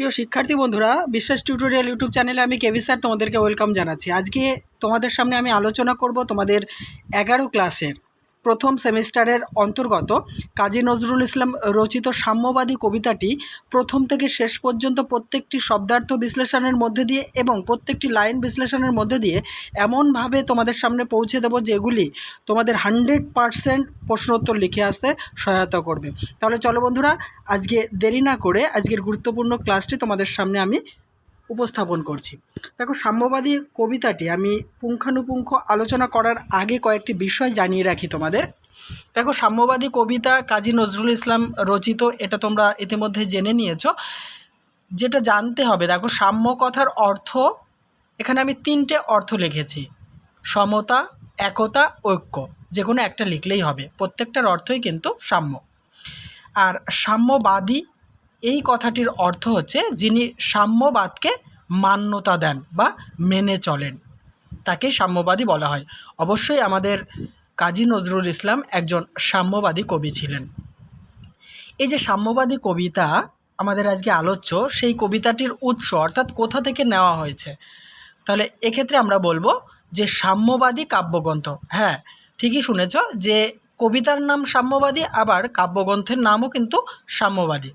প্রিয় শিক্ষার্থী বন্ধুরা, বিশ্বাস টিউটোরিয়াল ইউটিউব চ্যানেলে আমি কেভি স্যার তোমাদেরকে ওয়েলকাম জানাচ্ছি। আজকে তোমাদের সামনে আমি আলোচনা করব তোমাদের এগারো ক্লাসের প্রথম সেমিস্টারের অন্তর্গত কাজী নজরুল ইসলাম রচিত সাম্যবাদী কবিতাটি প্রথম থেকে শেষ পর্যন্ত প্রত্যেকটি শব্দার্থ বিশ্লেষণের মধ্যে দিয়ে এবং প্রত্যেকটি লাইন বিশ্লেষণের মধ্যে দিয়ে এমনভাবে তোমাদের সামনে পৌঁছে দেবো যেগুলি তোমাদের হান্ড্রেড পারসেন্ট প্রশ্নোত্তর লিখে আসতে সহায়তা করবে। তাহলে চলো বন্ধুরা, আজকে দেরি না করে আজকের গুরুত্বপূর্ণ ক্লাসটি তোমাদের সামনে আমি উপস্থাপন করছি। দেখো, সাম্যবাদী কবিতাটি আমি পুঙ্খানুপুঙ্খ আলোচনা করার আগে কয়েকটি বিষয় জানিয়ে রাখি তোমাদের। দেখো, সাম্যবাদী কবিতা কাজী নজরুল ইসলাম রচিত, এটা তোমরা ইতিমধ্যে জেনে নিয়েছো। যেটা জানতে হবে, দেখো, সাম্য কথার অর্থ, এখানে আমি তিনটে অর্থ লিখেছি। সমতা, একতা, ঐক্য যে কোনো একটা লিখলেই হবে। প্রত্যেকটার অর্থই কিন্তু সাম্য। আর সাম্যবাদী এই কথাটির অর্থ হচ্ছে যিনি সাম্যবাদকে মান্যতা দেন বা মেনে চলেন। তাকে সাম্যবাদী বলা হয়। অবশ্যই আমাদের কাজী নজরুল ইসলাম একজন সাম্যবাদী কবি ছিলেন। এই যে সাম্যবাদী কবিতা আমাদের আজকে আলোচ্য, সেই কবিতাটির উৎস অর্থাৎ কোথা থেকে নেওয়া হয়েছে? তাহলে এক্ষেত্রে আমরা বলব যে সাম্যবাদী কাব্যগ্রন্থ। হ্যাঁ ঠিকই শুনেছ যে কবিতার নাম সাম্যবাদী, আবার কাব্যগ্রন্থের নামও কিন্তু সাম্যবাদী।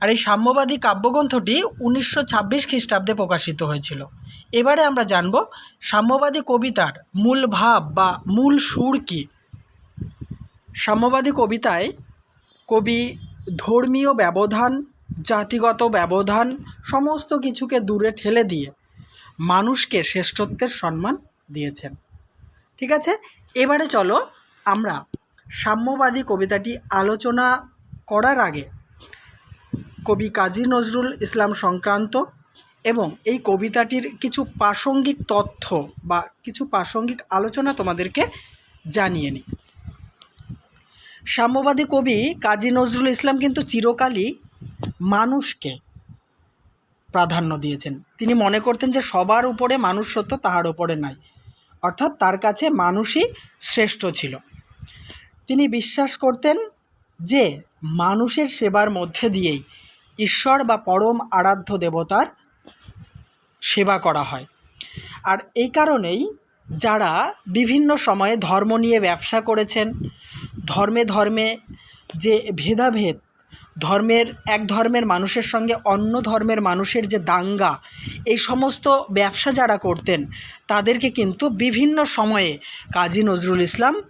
আর এই সাম্যবাদী কাব্যগ্রন্থটি উনিশশো ছাব্বিশ খ্রিস্টাব্দে প্রকাশিত হয়েছিল। এবারে আমরা জানব সাম্যবাদী কবিতার মূল ভাব বা মূল সুর কী। সাম্যবাদী কবিতায় কবি ধর্মীয় ব্যবধান, জাতিগত ব্যবধান, সমস্ত কিছুকে দূরে ঠেলে দিয়ে মানুষকে শ্রেষ্ঠত্বের সম্মান দিয়েছেন। ঠিক আছে? এবারে চলো আমরা সাম্যবাদী কবিতাটি আলোচনা করার আগে কবি কাজী নজরুল ইসলাম সংক্রান্ত এবং এই কবিতাটির কিছু প্রাসঙ্গিক তথ্য বা কিছু প্রাসঙ্গিক আলোচনা তোমাদেরকে জানিয়ে নিই। সাম্যবাদী কবি কাজী নজরুল ইসলাম কিন্তু চিরকালই মানুষকে প্রাধান্য দিয়েছেন। তিনি মনে করতেন যে সবার উপরে মানুষ সত্য তাহার উপরে নাই, অর্থাৎ তার কাছে মানুষই শ্রেষ্ঠ ছিল। তিনি বিশ্বাস করতেন যে মানুষের সেবার মধ্যে দিয়েই ঈশ্বর বা পরম আরাধ্য দেবতার সেবা করা হয়। আর এই কারণেই যারা বিভিন্ন সময়ে ধর্ম নিয়ে ব্যবসা করেছেন, ধর্মে ধর্মে যে ভেদাভেদ, ধর্মের, এক ধর্মের মানুষের সঙ্গে অন্য ধর্মের মানুষের যে দাঙ্গা, এই সমস্ত ব্যবসা যারা করতেন, তাদেরকে কিন্তু বিভিন্ন সময়ে কাজী নজরুল ইসলাম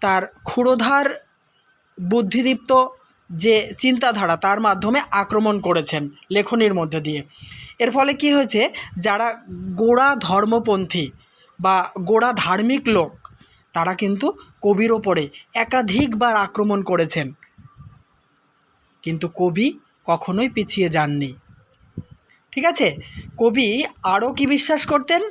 তার ক্ষুরোধার বুদ্ধিদীপ্ত যে চিন্তাধারা তার মাধ্যমে আক্রমণ করেছেন লেখনির মধ্যে দিয়ে। এর ফলে কি হয়েছে? যারা গোড়া ধর্মপন্থী বা গোড়া ধার্মিক লোক, তারা কিন্তু কবির ওপরে একাধিকবার আক্রমণ করেছেন। কিন্তু কবি কখনোই পিছিয়ে যাননি। ঠিক আছে? কবি আরও কি বিশ্বাস করতেন?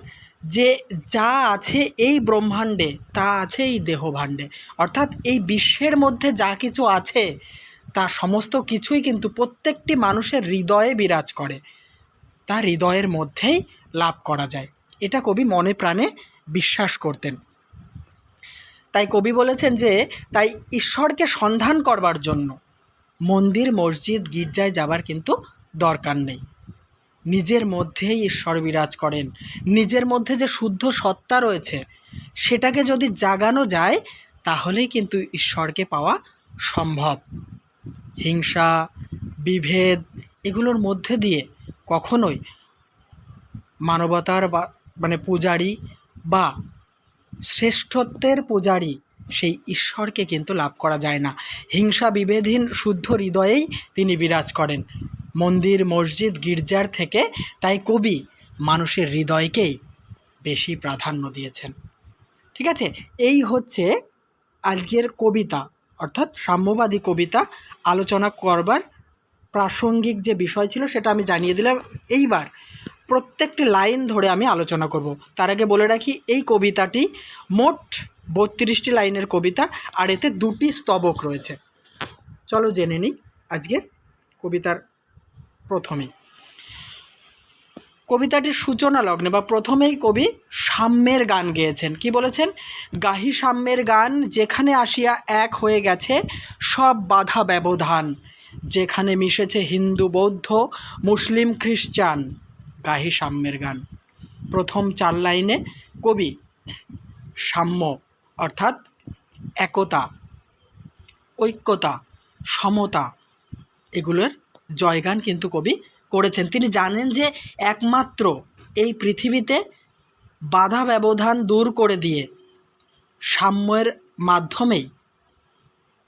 যে যা আছে এই ব্রহ্মাণ্ডে, তা আছে এই দেহভাণ্ডে। অর্থাৎ এই বিশ্বের মধ্যে যা কিছু আছে তা সমস্ত কিছুই কিন্তু প্রত্যেকটি মানুষের হৃদয়ে বিরাজ করে। তা হৃদয়ের মধ্যেই লাভ করা যায়। এটা কবি মনে প্রাণে বিশ্বাস করতেন। তাই কবি বলেছেন যে, তাই ঈশ্বরকে সন্ধান করবার জন্য মন্দির, মসজিদ, গির্জায় যাবার কিন্তু দরকার নেই। নিজের মধ্যেই ঈশ্বর বিরাজ করেন। নিজের মধ্যে যে শুদ্ধ সত্তা রয়েছে, সেটাকে যদি জাগানো যায়, তাহলেই কিন্তু ঈশ্বরকে পাওয়া সম্ভব। হিংসা, বিভেদ এগুলোর মধ্যে দিয়ে কখনোই মানবতার বা মানে পূজারী বা শ্রেষ্ঠত্বের পূজারী সেই ঈশ্বরকে কিন্তু লাভ করা যায় না। হিংসা বিভেদহীন শুদ্ধ হৃদয়েই তিনি বিরাজ করেন। মন্দির, মসজিদ, গির্জার থেকে তাই কবি মানুষের হৃদয়কেই বেশি প্রাধান্য দিয়েছেন। ঠিক আছে? এই হচ্ছে আজকের কবিতা, অর্থাৎ সাম্যবাদী কবিতা আলোচনা করবার প্রাসঙ্গিক যে বিষয় ছিল সেটা আমি জানিয়ে দিলাম। এইবার প্রত্যেকটি লাইন ধরে আমি আলোচনা করব। তার আগে বলে রাখি, এই কবিতাটি মোট বত্রিশটি লাইনের কবিতা আর এতে দুটি স্তবক রয়েছে। চলো জেনে নিই আজকের কবিতার প্রথমেই কবিতাটির সূচনা লগ্নে বা প্রথমেই কবি সাম্যের গান গেয়েছেন। কি বলেছেন? গাহি সাম্যের গান, যেখানে আসিয়া এক হয়ে গেছে সব বাধা ব্যবধান, যেখানে মিশেছে হিন্দু বৌদ্ধ, মুসলিম খ্রিস্টান, গাহি সাম্যের গান। প্রথম চার লাইনে কবি সাম্য, অর্থাৎ একতা, ঐক্যতা, সমতা, এগুলোর জয়গান কিন্তু কবি করেছেন। তিনি জানেন যে একমাত্র এই পৃথিবীতে বাধা ব্যবধান দূর করে দিয়ে সাম্যের মাধ্যমেই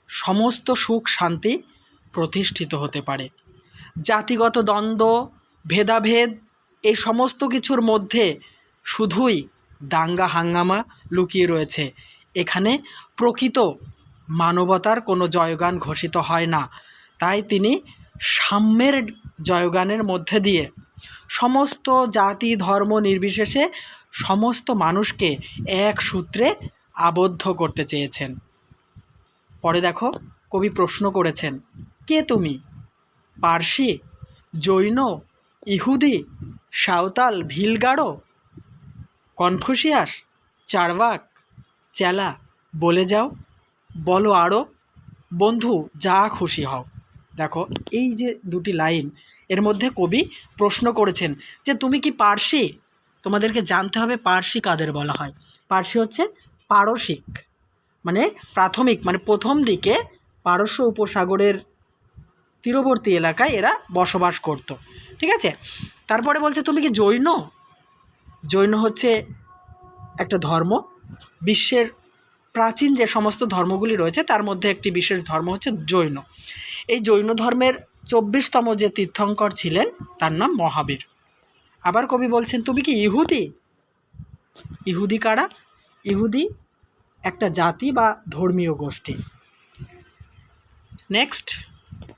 সমস্ত সুখ শান্তি প্রতিষ্ঠিত হতে পারে। জাতিগত দ্বন্দ্ব, ভেদাভেদ এই সমস্ত কিছুর মধ্যে শুধুই দাঙ্গা হাঙ্গামা লুকিয়ে রয়েছে। এখানে প্রকৃত মানবতার কোনো জয়গান ঘোষিত হয় না। তাই তিনি সাম্যের জয়গানের মধ্যে দিয়ে সমস্ত জাতি ধর্ম নির্বিশেষে সমস্ত মানুষকে এক সূত্রে আবদ্ধ করতে চেয়েছেন। পরে দেখো, কবি প্রশ্ন করেছেন, কে তুমি? পার্সি, জৈন, ইহুদি, সাঁওতাল, ভিলগাড়ো, কনফুসিয়াস, চারবাক, চেলা, বলে যাও, বলো আরও বন্ধু, যা খুশি হও। দেখো, এই যে দুটি লাইন, এর মধ্যে কবি প্রশ্ন করেছেন যে, তুমি কি পার্সি? তোমাদেরকে জানতে হবে পার্সি কাদের বলা হয়। পার্সি হচ্ছে পারসিক মানে প্রাথমিক মানে প্রথম দিকে পারস্য উপসাগরের তীরবর্তী এলাকায় এরা বসবাস করত। ঠিক আছে? তারপরে বলছে, তুমি কি জৈন? জৈন হচ্ছে একটা ধর্ম। বিশ্বের প্রাচীন যে সমস্ত ধর্মগুলি রয়েছে, তার মধ্যে একটি বিশেষ ধর্ম হচ্ছে জৈন। এই জৈন ধর্মের চব্বিশতম যে তীর্থঙ্কর ছিলেন, তার নাম মহাবীর। আবার কবি বলছেন, তুমি কি ইহুদি? ইহুদি কারা? ইহুদি একটা জাতি বা ধর্মীয় গোষ্ঠী। নেক্সট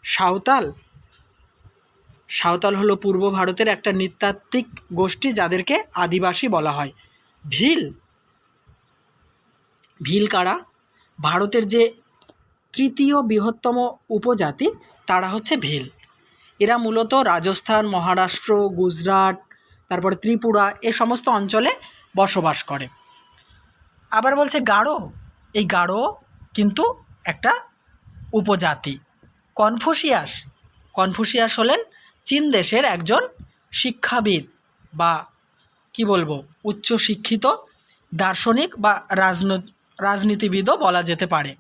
সাঁওতাল। সাঁওতাল হলো পূর্ব ভারতের একটা নৃতাত্ত্বিক গোষ্ঠী যাদেরকে আদিবাসী বলা হয়। ভিল। ভিল কারা? ভারতের যে তৃতীয় বৃহত্তম উপজাতি, তারা হচ্ছে ভিল। এরা মূলত রাজস্থান, মহারাষ্ট্র, গুজরাট, তারপরে ত্রিপুরা, এ সমস্ত অঞ্চলে বসবাস করে। আবার বলছে গাঢ় এই গাঢ় কিন্তু একটা উপজাতি। কনফুসিয়াস। কনফুসিয়াস হলেন চীন দেশের একজন শিক্ষাবিদ বা, কি বলব উচ্চ শিক্ষিত দার্শনিক বা রাজন, রাজনীতিবিদও বলা যেতে পারে।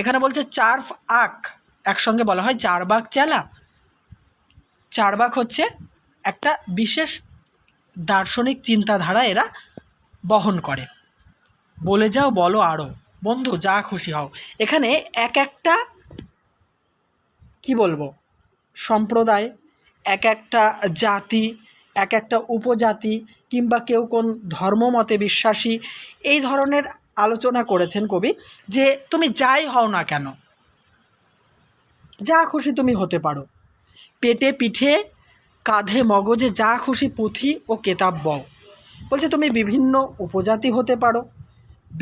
এখানে বলছে চার আক একসঙ্গে বলা হয় চারবাক চেলা। চারবাক হচ্ছে একটা বিশেষ দার্শনিক চিন্তাধারা এরা বহন করে। বলে যাও, বলো আরও বন্ধু, যা খুশি হও। এখানে এক একটা কি বলব? সম্প্রদায়, এক একটা জাতি, এক একটা উপজাতি কিংবা কেউ কোন ধর্মমতে বিশ্বাসী, এই ধরনের আলোচনা করেছেন কবি, যে তুমি যাই হও না কেন, যা খুশি তুমি হতে পারো। পেটে পিঠে, কাঁধে মগজে যা খুশি পুঁথি ও কেতাব বও। বলছে, তুমি বিভিন্ন উপজাতি হতে পারো,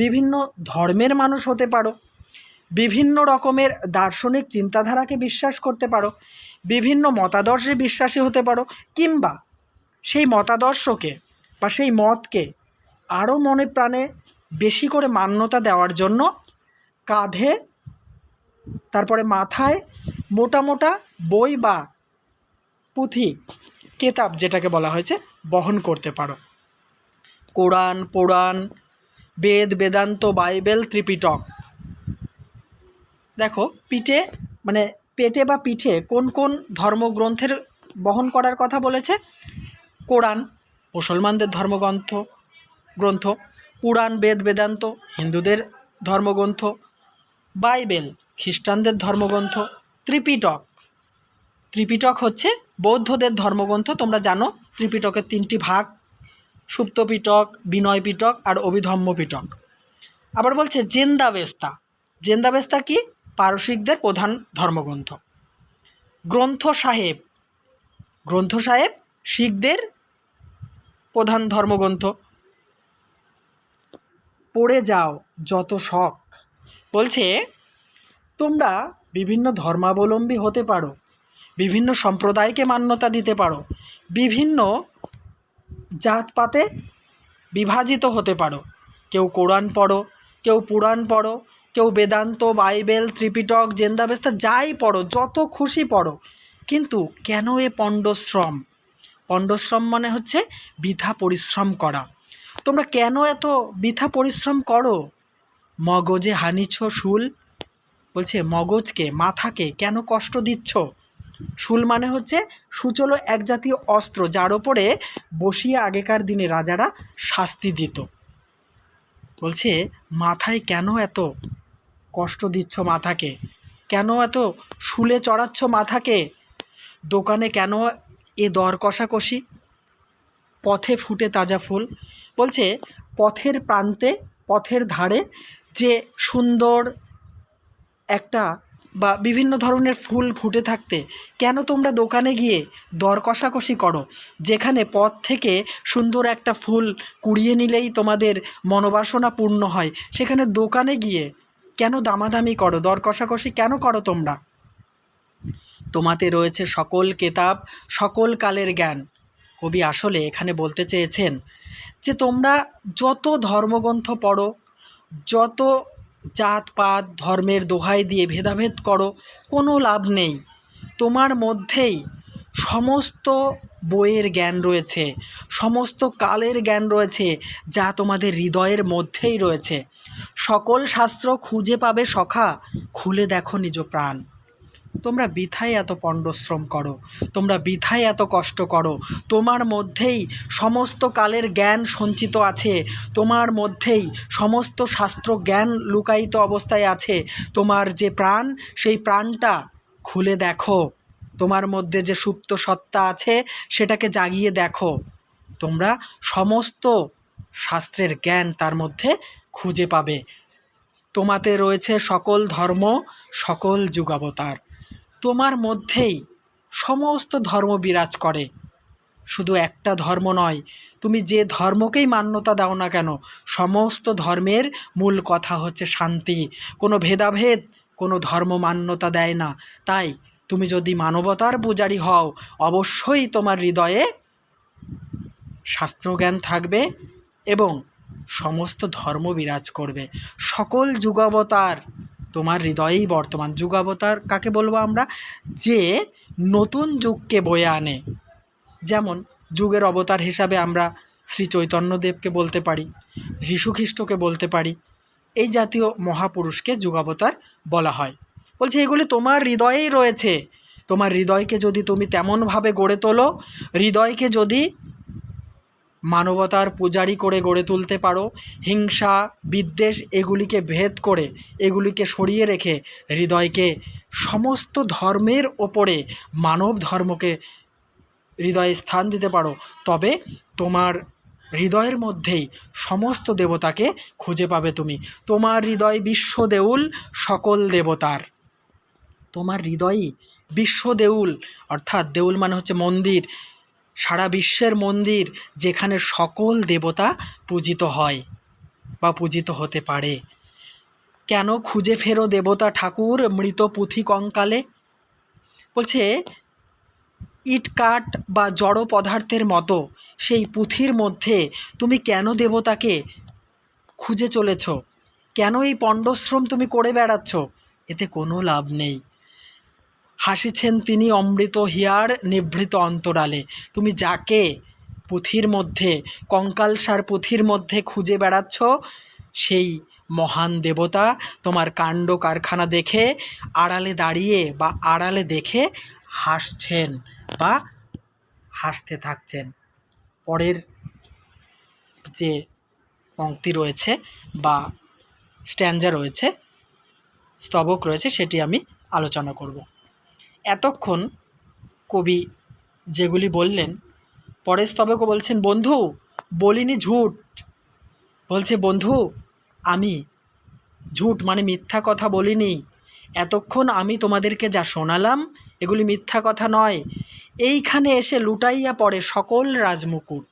বিভিন্ন ধর্মের মানুষ হতে পারো, বিভিন্ন রকমের দার্শনিক চিন্তাধারাকে বিশ্বাস করতে পারো, বিভিন্ন মতাদর্শে বিশ্বাসী হতে পারো, কিংবা সেই মতাদর্শকে বা সেই মতকে আরও মনে প্রাণে বেশি করে মান্যতা দেওয়ার জন্য কাঁধে, তারপরে মাথায় মোটা মোটা বই বা পুঁথি, কেতাব যেটাকে বলা হয়েছে, বহন করতে পারো। Quran, Purana, Veda, Vedanta, Bible, Tripitaka. দেখো, পিঠে মানে পেটে বা পিঠে কোন কোন ধর্মগ্রন্থের বহন করার কথা বলেছে? কোরআন, মুসলমানদের ধর্মগ্রন্থ, গ্রন্থ। পুরাণ বেদ বেদান্ত, হিন্দুদের ধর্মগ্রন্থ, বাইবেল, খ্রিস্টানদের ধর্মগ্রন্থ, ত্রিপিটক। ত্রিপিটক হচ্ছে বৌদ্ধদের ধর্মগ্রন্থ, তোমরা জানো, ত্রিপিটকের তিনটি ভাগ, সুপ্তপিটক বিনয় পিটক আর অভিধম্ম পিটক আবার বলছে জেন্দাবেস্তা। জেন্দাবেস্তা কি? পারসিকদের প্রধান ধর্মগ্রন্থ। গ্রন্থ সাহেব। গ্রন্থ সাহেব শিখদের প্রধান ধর্মগ্রন্থ। পড়ে যাও, যত শখ। বলছে, তোমরা বিভিন্ন ধর্মাবলম্বী হতে পারো, বিভিন্ন সম্প্রদায়কে মান্যতা দিতে পারো, বিভিন্ন জাতপাতে বিভাজিত হতে পারো। কেউ কোরআন পড়ো, কেউ পুরাণ পড়ো, কেউ বেদান্ত, বাইবেল, ত্রিপিটক, জেন্দাবেস্তা যাই পড়ো, যত খুশি পড়ো। কিন্তু কেন এ পণ্ডশ্রম? পণ্ডশ্রম মানে হচ্ছে বৃথা পরিশ্রম করা। তোমরা কেন এত বৃথা পরিশ্রম করো? মগজে হানিছ শুল। বলছে, মগজকে, মাথাকে কেন কষ্ট দিচ্ছ? শুল মানে হচ্ছে সুচলো এক জাতীয় অস্ত্র, যার ওপরে বসিয়ে আগেকার দিনে রাজারা শাস্তি দিত। বলছে, মাথায় কেন এত কষ্ট দিচ্ছ মাথাকে? কেন এত শুলে চড়াচ্ছ মাথাকে? দোকানে কেন এ দর কষাকষি পথে ফুটে তাজা ফুল। বলছে, পথের প্রান্তে, পথের ধারে যে সুন্দর একটা বা বিভিন্ন ধরনের ফুল ফুটে থাকতে, কেন তোমরা দোকানে গিয়ে দর কষাকষি করো? যেখানে পথ থেকে সুন্দর একটা ফুল কুড়িয়ে নিলেই তোমাদের মনোবাসনা পূর্ণ হয়, সেখানে দোকানে গিয়ে কেন দামাদামি করো? দর কষাকষি কেন করো তোমরা? তোমাতে রয়েছে সকল কেতাব, সকল কালের জ্ঞান। কবি আসলে এখানে বলতে চেয়েছেন যে তোমরা যত ধর্মগ্রন্থ পড়ো, যত জাতপাত, ধর্মের দোহাই দিয়ে ভেদাভেদ করো, কোনো লাভ নেই। তোমার মধ্যেই সমস্ত বইয়ের জ্ঞান রয়েছে, সমস্ত কালের জ্ঞান রয়েছে, যা তোমাদের হৃদয়ের মধ্যেই রয়েছে। সকল শাস্ত্র খুঁজে পাবে সখা, খুলে দেখো নিজ প্রাণ। তোমরা বৃথায় এত পণ্ডশ্রম করো, তোমরা বৃথায় এত কষ্ট করো, তোমার মধ্যেই সমস্ত কালের জ্ঞান সঞ্চিত আছে, তোমার মধ্যেই সমস্ত শাস্ত্র জ্ঞান লুকায়িত অবস্থায় আছে, তোমার যে প্রাণ, সেই প্রাণটা খুলে দেখো, তোমার মধ্যে যে সুপ্ত সত্তা আছে, সেটাকে জাগিয়ে দেখো, তোমরা সমস্ত শাস্ত্রের জ্ঞান তার মধ্যে খুঁজে পাবে, তোমাতে রয়েছে সকল ধর্ম, সকল যুগাবতার। তোমার মধ্যেই সমস্ত ধর্ম বিরাজ করে। শুধু একটা ধর্ম নয়, তুমি যে ধর্মকেই মান্যতা দাও না কেন, সমস্ত ধর্মের মূল কথা হচ্ছে শান্তি। কোনো ভেদাভেদ, কোনো ধর্ম মান্যতা দেয় না। তাই তুমি যদি মানবতার পূজারী হও, অবশ্যই তোমার হৃদয়ে শাস্ত্রজ্ঞান থাকবে এবং সমস্ত ধর্ম বিরাজ করবে। সকল যুগাবতার তোমার হৃদয়েই বর্তমান যুগাবতার কাকে বলব আমরা? যে নতুন যুগকে বয়ে আনে। যেমন যুগের অবতার হিসাবে আমরা শ্রী চৈতন্যদেবকে বলতে পারি যীশুখ্রিস্টকে বলতে পারি, এই জাতীয় মহাপুরুষকে যুগাবতার বলা হয়। বলছে, এগুলি তোমার হৃদয়েই রয়েছে। তোমার হৃদয়কে যদি তুমি তেমনভাবে গড়ে তোলো, হৃদয়কে যদি মানবতার পূজারি করে গড়ে তুলতে পারো। হিংসা, বিদ্বেষ এগুলিকে ভেদ করে, এগুলিকে সরিয়ে রেখে হৃদয়কে সমস্ত ধর্মের ওপরে, মানব ধর্মকে হৃদয়ে স্থান দিতে পারো। তবে তোমার হৃদয়ের মধ্যেই সমস্ত দেবতাকে খুঁজে পাবে তুমি। তোমার হৃদয় বিশ্ব দেউল সকল দেবতার। তোমার হৃদয়ই বিশ্ব দেউল অর্থাৎ দেউল মানে হচ্ছে মন্দির। সারা বিশ্বের মন্দির যেখানে সকল দেবতা পূজিত হয় বা পূজিত হতে পারে। কেন খুঁজে ফেরো দেবতা ঠাকুর মৃত পুঁথি কঙ্কালে? বলছে, ইট কাঠ বা জড় পদার্থের মতো সেই পুঁথির মধ্যে তুমি কেন দেবতাকে খুঁজে চলেছ? কেন এই পণ্ডশ্রম তুমি করে বেড়াচ্ছ? এতে কোনো লাভ নেই। হাসিছেন তিনি অমৃত হিয়ার নিভৃত অন্তরালে। তুমি যাকে পুঁথির মধ্যে কঙ্কালসার পুঁথির মধ্যে খুঁজে বেড়াচ্ছ, সেই মহান দেবতা তোমার কাণ্ড কারখানা দেখে, আড়ালে দাঁড়িয়ে বা আড়ালে দেখে হাসছেন বা হাসতে থাকছেন। পরের যে পংক্তি রয়েছে বা স্ট্যান্ডা রয়েছে, স্তবক রয়েছে, সেটি আমি আলোচনা করব। এতক্ষণ কবি যেগুলি বললেন পরের স্তবকও বলছেন, বন্ধু, বলিনি ঝুট। বলছে, বন্ধু, আমি ঝুট মানে মিথ্যা কথা বলিনি। এতক্ষণ আমি তোমাদেরকে যা শোনালাম, এগুলি মিথ্যা কথা নয়। এইখানে এসে লুটাইয়া পড়ে সকল রাজমুকুট।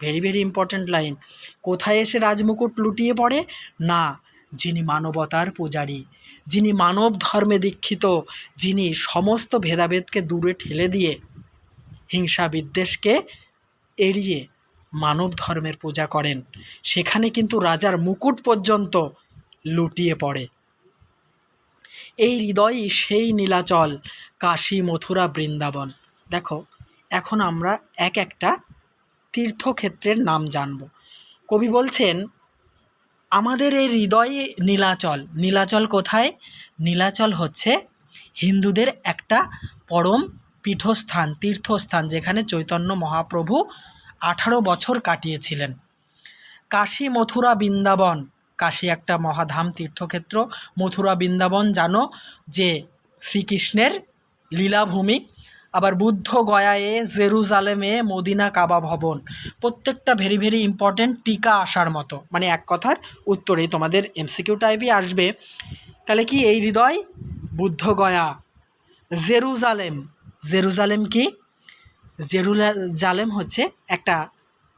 ভেরি ভেরি ইম্পর্ট্যান্ট লাইন কোথায় এসে রাজমুকুট লুটিয়ে পড়ে? না, যিনি মানবতার পূজারী। যিনি মানব ধর্মে দীক্ষিত, যিনি সমস্ত ভেদাভেদকে দূরে ঠেলে দিয়ে হিংসা বিদ্বেষকে এড়িয়ে মানব ধর্মের পূজা করেন, সেখানে কিন্তু রাজার মুকুট পর্যন্ত লুটিয়ে পড়ে। এই হৃদয়ই সেই নীলাচল কাশী মথুরা বৃন্দাবন। দেখো, এখন আমরা এক একটা তীর্থক্ষেত্রের নাম জানব। কবি বলছেন আমাদের এই হৃদয়ে নীলাচল। নীলাচল কোথায়? নীলাচল হচ্ছে হিন্দুদের একটা পরম পীঠস্থান, তীর্থস্থান, যেখানে চৈতন্য মহাপ্রভু আঠারো বছর কাটিয়েছিলেন। কাশী মথুরা বৃন্দাবন, কাশী একটা মহাধাম তীর্থক্ষেত্র। মথুরা বৃন্দাবন জানো যে শ্রীকৃষ্ণের লীলাভূমি। আবার বুদ্ধ গয়ায়ে জেরুজালেমে মদিনা কাবা ভবন। প্রত্যেকটা ভেরি ভেরি ইম্পর্ট্যান্ট টিকা আসার মতো। মানে এক কথার উত্তরেই তোমাদের এমসিকিউ টাইপই আসবে। তাহলে কি এই হৃদয়? বুদ্ধ গয়া। জেরুজালেম। জেরুজালেম কি? জেরুজালেম হচ্ছে একটা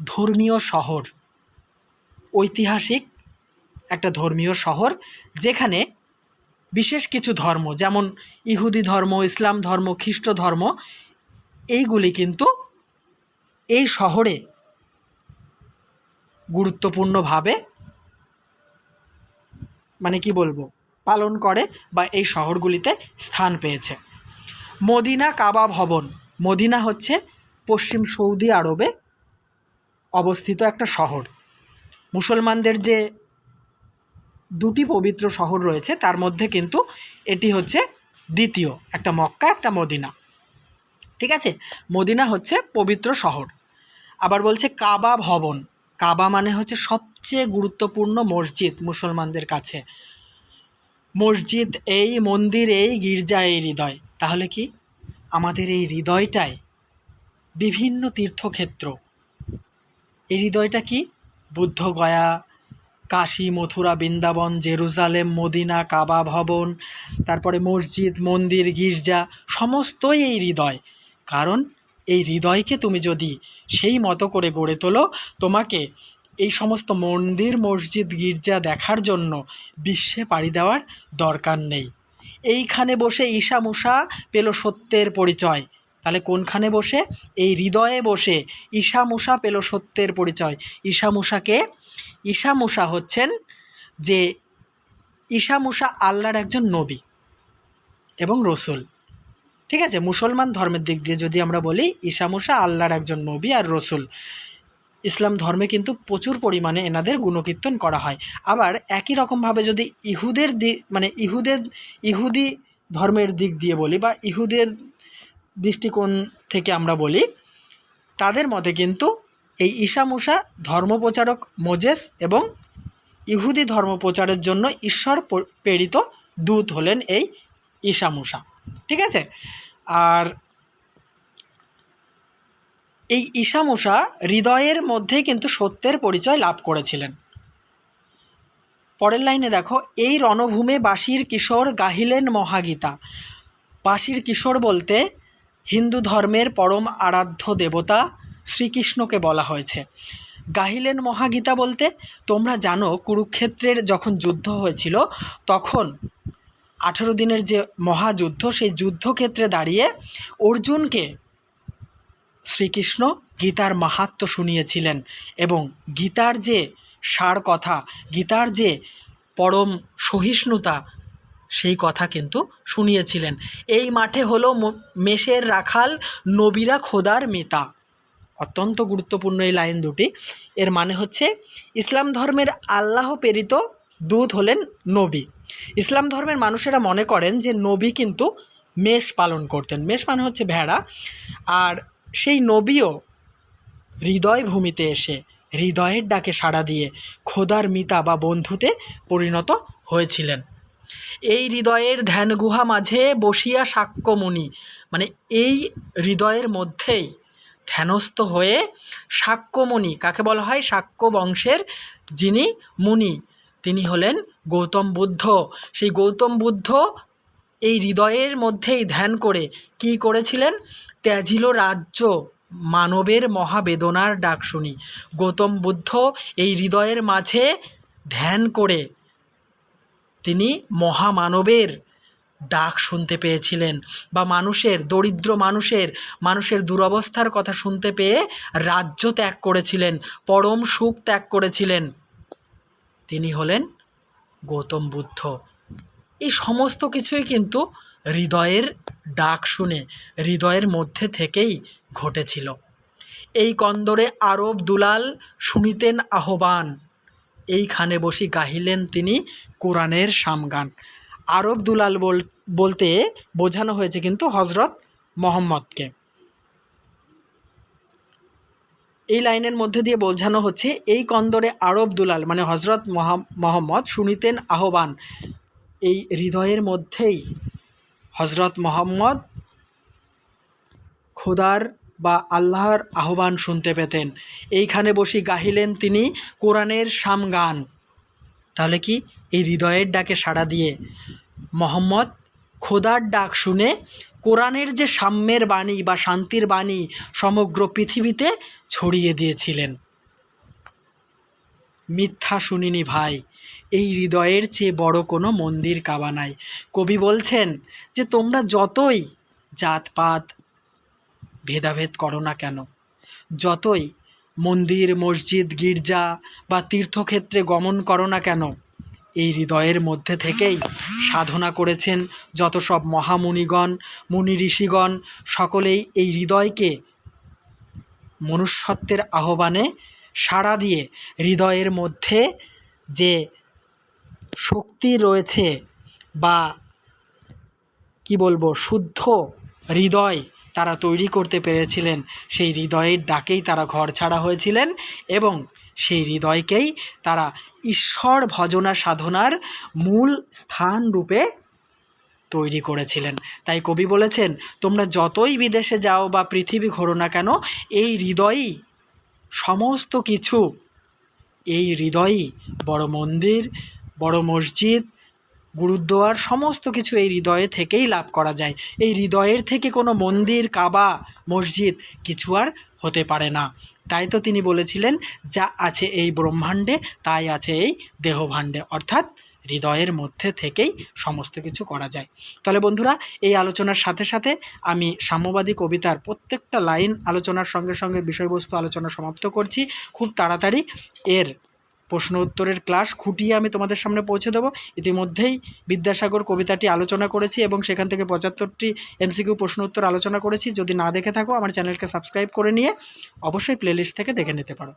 ধর্মীয় শহর। ঐতিহাসিক একটা ধর্মীয় শহর, যেখানে বিশেষ কিছু ধর্ম, যেমন ইহুদি ধর্ম, ইসলাম ধর্ম, খ্রিস্ট ধর্ম, এইগুলি কিন্তু এই শহরে গুরুত্বপূর্ণভাবে মানে কি বলব, পালন করে বা এই শহরগুলিতে স্থান পেয়েছে। মদিনা কাবা ভবন, মদিনা হচ্ছে পশ্চিম সৌদি আরবে অবস্থিত একটা শহর। মুসলমানদের যে দুটি পবিত্র শহর রয়েছে, তার মধ্যে কিন্তু এটি হচ্ছে দ্বিতীয়, একটা মক্কা, একটা মদিনা। ঠিক আছে? মদিনা হচ্ছে পবিত্র শহর। আবার বলছে কাবা ভবন। কাবা মানে হচ্ছে সবচেয়ে গুরুত্বপূর্ণ মসজিদ মুসলমানদের কাছে। মসজিদ এই মন্দির এই গির্জা এই হৃদয়। তাহলে কি? আমাদের এই হৃদয়টায় বিভিন্ন তীর্থক্ষেত্র। এই হৃদয়টা কি? Bodh Gaya Kashi, Mathura, Vrindavan, Jerusalem, Medina, Kaaba ভবন, তারপরে মসজিদ, মন্দির, গির্জা, সমস্তই এই হৃদয়। কারণ এই হৃদয়কে তুমি যদি সেই মতো করে গড়ে তোলো, তোমাকে এই সমস্ত মন্দির, মসজিদ, গির্জা দেখার জন্য বিশ্বে পাড়ি দেওয়ার দরকার নেই। এইখানে বসে ঈশা মুসা পেল সত্যের পরিচয়। তাহলে কোনখানে বসে? এই হৃদয়ে বসে ঈশা মুসা পেল সত্যের পরিচয়। ঈশা মুসাকে ঈশা মুসা হচ্ছেন যে ঈশা মুসা আল্লাহর একজন নবী এবং রসুল। ঠিক আছে? মুসলমান ধর্মের দিক দিয়ে যদি আমরা বলি ঈশা মুসা আল্লাহর একজন নবী আর রসুল। ইসলাম ধর্মে কিন্তু প্রচুর পরিমাণে এনাদের গুণকীর্তন করা হয়। আবার একই রকমভাবে যদি ইহুদের দিক মানে ইহুদের, ইহুদি ধর্মের দিক দিয়ে বলি বা ইহুদের দৃষ্টিকোণ থেকে আমরা বলি, তাদের মতে কিন্তু এই ঈশা মুসা ধর্মপ্রচারক মোজেস এবং ইহুদি ধর্মপ্রচারের জন্য ঈশ্বর প্রেরিত দূত হলেন এই ঈশা মুসা ঠিক আছে? আর এই ঈশা মুসা হৃদয়ের মধ্যে কিন্তু সত্যের পরিচয় লাভ করেছিলেন। পরের লাইনে দেখো, এই রণভূমে বাসির কিশোর গাহিলেন মহাগীতা। বাসির কিশোর বলতে হিন্দু ধর্মের পরম আরাধ্য দেবতা শ্রীকৃষ্ণকে বলা হয়েছে। গাহিলেন মহাগীতা বলতে, তোমরা জানো, কুরুক্ষেত্রের যখন যুদ্ধ হয়েছিল, তখন আঠেরো দিনের যে মহাযুদ্ধ, সেই যুদ্ধক্ষেত্রে দাঁড়িয়ে অর্জুনকে শ্রীকৃষ্ণ গীতার মাহাত্ম শুনিয়েছিলেন এবং গীতার যে সার কথা, গীতার যে পরম সহিষ্ণুতা, সেই কথা কিন্তু শুনিয়েছিলেন। এই মাঠে হলো মেষের রাখাল, নবীরা খোদার মিতা। অত্যন্ত গুরুত্বপূর্ণ এই লাইন দুটি। এর মানে হচ্ছে, ইসলাম ধর্মের আল্লাহ প্রেরিত দূত হলেন নবী। ইসলাম ধর্মের মানুষেরা মনে করেন যে নবী কিন্তু মেষ পালন করতেন। মেষ মানে হচ্ছে ভেড়া। আর সেই নবীও হৃদয় ভূমিতে এসে, হৃদয়ের ডাকে সাড়া দিয়ে খোদার মিতা বা বন্ধুতে পরিণত হয়েছিলেন। এই হৃদয়ের ধ্যান গুহা মাঝে বসিয়া সাক্ষ্যমণি মানে এই হৃদয়ের মধ্যেই ধ্যানস্থ হয়ে সাক্ষ্যমণি, কাকে বলা হয়? সাক্ষ্য বংশের যিনি মুনি, তিনি হলেন গৌতম বুদ্ধ। সেই গৌতম বুদ্ধ এই হৃদয়ের মধ্যেই ধ্যান করে কি করেছিলেন? ত্যাজিল রাজ্য মানবের মহাবেদনার ডাক শুনি। গৌতম বুদ্ধ এই হৃদয়ের মাঝে ধ্যান করে তিনি মহামানবের ডাক শুনতে পেয়েছিলেন বা মানুষের, দরিদ্র মানুষের মানুষের দুরবস্থার কথা শুনতে পেয়ে রাজ্য ত্যাগ করেছিলেন, পরম সুখ ত্যাগ করেছিলেন। তিনি হলেন গৌতম বুদ্ধ। এই সমস্ত কিছুই কিন্তু হৃদয়ের ডাক শুনে, হৃদয়ের মধ্যে থেকেই ঘটেছিল। এই কন্দরে আরব দুলাল শুনিতেন আহ্বান। এইখানে বসি গাহিলেন তিনি কোরআনের সামগান। আরব দুলাল বল, বলতে বোঝানো হয়েছে কিন্তু হজরত মোহাম্মদকে। এই লাইনের মধ্যে দিয়ে বোঝানো হচ্ছে, এই কন্দরে আরব দুলাল মানে হজরত মোহাম্মদ শুনিতেন আহ্বান। এই হৃদয়ের মধ্যেই হজরত মোহাম্মদ খোদার বা আল্লাহর আহ্বান শুনতে পেতেন। এইখানে বসি গাহিলেন তিনি কোরআনের সামগান। তাহলে কি? এই হৃদয়ের ডাকে সাড়া দিয়ে মোহাম্মদ খোদার ডাক শুনে কোরআনের যে সাম্যের বাণী বা শান্তির বাণী সমগ্র পৃথিবীতে ছড়িয়ে দিয়েছিলেন। মিথ্যা শুনিনি ভাই, এই হৃদয়ের চেয়ে বড় কোনো মন্দির কাবা নাই। কবি বলছেন যে, তোমরা যতই জাতপাত, ভেদাভেদ করো না কেন। যতই মন্দির, মসজিদ, গির্জা বা তীর্থক্ষেত্রে গমন করো না কেন এই হৃদয়ের মধ্যে থেকেই সাধনা করেছেন যত সব মহামুনিগণ মুনি ঋষিগণ, সকলেই এই হৃদয়কে মনুষ্যত্বের আহ্বানে সাড়া দিয়ে হৃদয়ের মধ্যে যে শক্তি রয়েছে বা কি বলব, শুদ্ধ হৃদয় তারা তৈরি করতে পেরেছিলেন, সেই হৃদয়ের ডাকেই তারা ঘর ছাড়া হয়েছিলেন এবং সেই হৃদয়কেই তারা ঈশ্বর ভজনা সাধনার মূল স্থান রূপে তৈরি করেছিলেন। তাই কবি বলেছেন, তোমরা যতই বিদেশে যাও বা পৃথিবী ঘোরো না কেন, এই হৃদয়ই সমস্ত কিছু। এই হৃদয়ই বড় মন্দির, বড় মসজিদ, গুরুদ্বার, সমস্ত কিছু এই হৃদয়ে থেকেই লাভ করা যায়। এই হৃদয়ের থেকে কোনো মন্দির, কাবা, মসজিদ কিছু আর হতে পারে না। তাই তো তিনি বলেছিলেন, যা আছে এই ব্রহ্মাণ্ডে, তাই আছে এই দেহভাণ্ডে। অর্থাৎ হৃদয়ের মধ্যে থেকেই সমস্ত কিছু করা যায়। তাহলে বন্ধুরা, এই আলোচনার সাথে সাথে আমি সাম্যবাদী কবিতার প্রত্যেকটা লাইন আলোচনার সঙ্গে সঙ্গে বিষয়বস্তু আলোচনা সমাপ্ত করছি। খুব তাড়াতাড়ি এর প্রশ্ন উত্তরের ক্লাস খুঁটিয়ে আমি তোমাদের সামনে পৌঁছে দেবো। ইতিমধ্যেই বিদ্যাসাগর কবিতাটি আলোচনা করেছি এবং সেখান থেকে পঁচাত্তরটি এমসিকিউ প্রশ্ন উত্তর আলোচনা করেছি। যদি না দেখে থাকো, আমার চ্যানেলকে সাবস্ক্রাইব করে নিয়ে অবশ্যই প্লেলিস্ট থেকে দেখে নিতে পারো।